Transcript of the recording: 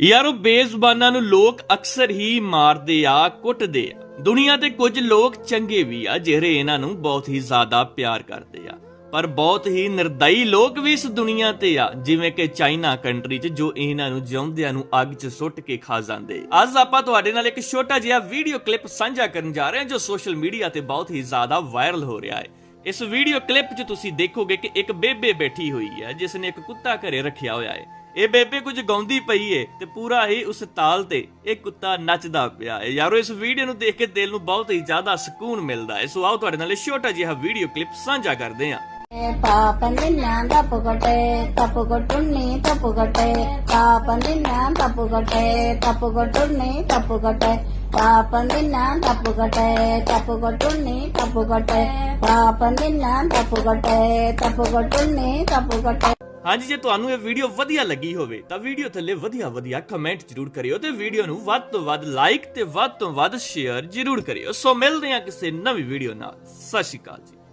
ਯਾਰੋ ਬੇਜ਼ੁਬਾਨਾਂ ਨੂੰ ਲੋਕ ਅਕਸਰ ਹੀ ਮਾਰਦੇ ਆ, ਕੁੱਟਦੇ ਆ। ਦੁਨੀਆ ਤੇ ਕੁਝ ਲੋਕ ਚੰਗੇ ਵੀ ਆ, ਜਿਹੜੇ ਇਹਨਾਂ ਨੂੰ ਬਹੁਤ ਹੀ ਜ਼ਿਆਦਾ ਪਿਆਰ ਕਰਦੇ ਆ। ਪਰ ਬਹੁਤ ਹੀ ਨਿਰਦਈ ਲੋਕ ਵੀ ਇਸ ਦੁਨੀਆ ਤੇ ਆ, ਜਿਵੇਂ ਕਿ ਚਾਈਨਾ ਕੰਟਰੀ 'ਚ, ਜੋ ਇਹਨਾਂ ਨੂੰ ਜਿਉਂਦਿਆਂ ਨੂੰ ਅੱਗ 'ਚ ਸੁੱਟ ਕੇ ਖਾ ਜਾਂਦੇ ਅੱਜ ਆਪਾਂ ਤੁਹਾਡੇ ਨਾਲ ਇੱਕ ਛੋਟਾ ਜਿਹਾ ਵੀਡੀਓ ਕਲਿੱਪ ਸਾਂਝਾ ਕਰਨ ਜਾ ਰਹੇ ਹਾਂ, ਜੋ ਸੋਸ਼ਲ ਮੀਡੀਆ ਤੇ ਬਹੁਤ ਹੀ ਜ਼ਿਆਦਾ ਵਾਇਰਲ ਹੋ ਰਿਹਾ ਹੈ। ਇਸ ਵੀਡੀਓ ਕਲਿੱਪ 'ਚ ਤੁਸੀਂ ਦੇਖੋਗੇ ਕਿ ਇੱਕ ਬੇਬੇ ਬੈਠੀ ਹੋਈ ਹੈ ਜਿਸ ਨੇ ਇੱਕ ਕੁੱਤਾ ਘਰੇ ਰੱਖਿਆ ਹੋਇਆ ਹੈ। ਇਹ ਬੇਬੇ ਕੁਝ ਗਾਉਂਦੀ ਪਈ ਏ ਤੇ ਪੂਰਾ ਹੀ ਉਸ ਤਾਲ ਤੇ ਇਹ ਕੁੱਤਾ ਨੱਚਦਾ ਪਿਆ ਹੈ ਯਾਰੋ ਇਸ ਵੀਡੀਓ ਨੂੰ ਦੇਖ ਕੇ ਦਿਲ ਨੂੰ ਬਹੁਤ ਹੀ ਜ਼ਿਆਦਾ ਸਕੂਨ ਮਿਲਦਾ ਹੈ ਸੋ ਆਓ ਤੁਹਾਡੇ ਨਾਲ ਇਹ ਛੋਟਾ ਜਿਹਾ ਵੀਡੀਓ ਕਲਿੱਪ ਸਾਂਝਾ ਕਰਦੇ ਹਾਂ పాపందిన్నా తప్పుకొట్టే తప్పుకొట్టుని తప్పుకొట్టే పాపందిన్నా తప్పుకొట్టే తప్పుకొట్టుని తప్పుకొట్టే పాపందిన్నా తప్పుకొట్టే తప్పుకొట్టుని తప్పుకొట్టే పాపందిన్నా తప్పుకొట్టే తప్పుకొట్టుని తప్పుకొట్టే ਹਾਂਜੀ, ਜੇ ਤੁਹਾਨੂੰ ਇਹ ਵੀਡੀਓ ਵਧੀਆ ਲੱਗੀ ਹੋਵੇ, ਤਾਂ ਵੀਡੀਓ ਥੱਲੇ ਵਧੀਆ ਵਧੀਆ ਕਮੈਂਟ ਜ਼ਰੂਰ ਕਰਿਓ ਤੇ ਵੀਡੀਓ ਨੂੰ ਵੱਧ ਤੋਂ ਵੱਧ ਲਾਈਕ ਤੇ ਵੱਧ ਤੋਂ ਵੱਧ ਸ਼ੇਅਰ ਜ਼ਰੂਰ ਕਰਿਓ। ਸੋ ਮਿਲਦੇ ਹਾਂ ਕਿਸੇ ਨਵੀਂ ਵੀਡੀਓ ਨਾਲ। ਸਤਿ ਸ਼੍ਰੀ ਅਕਾਲ ਜੀ।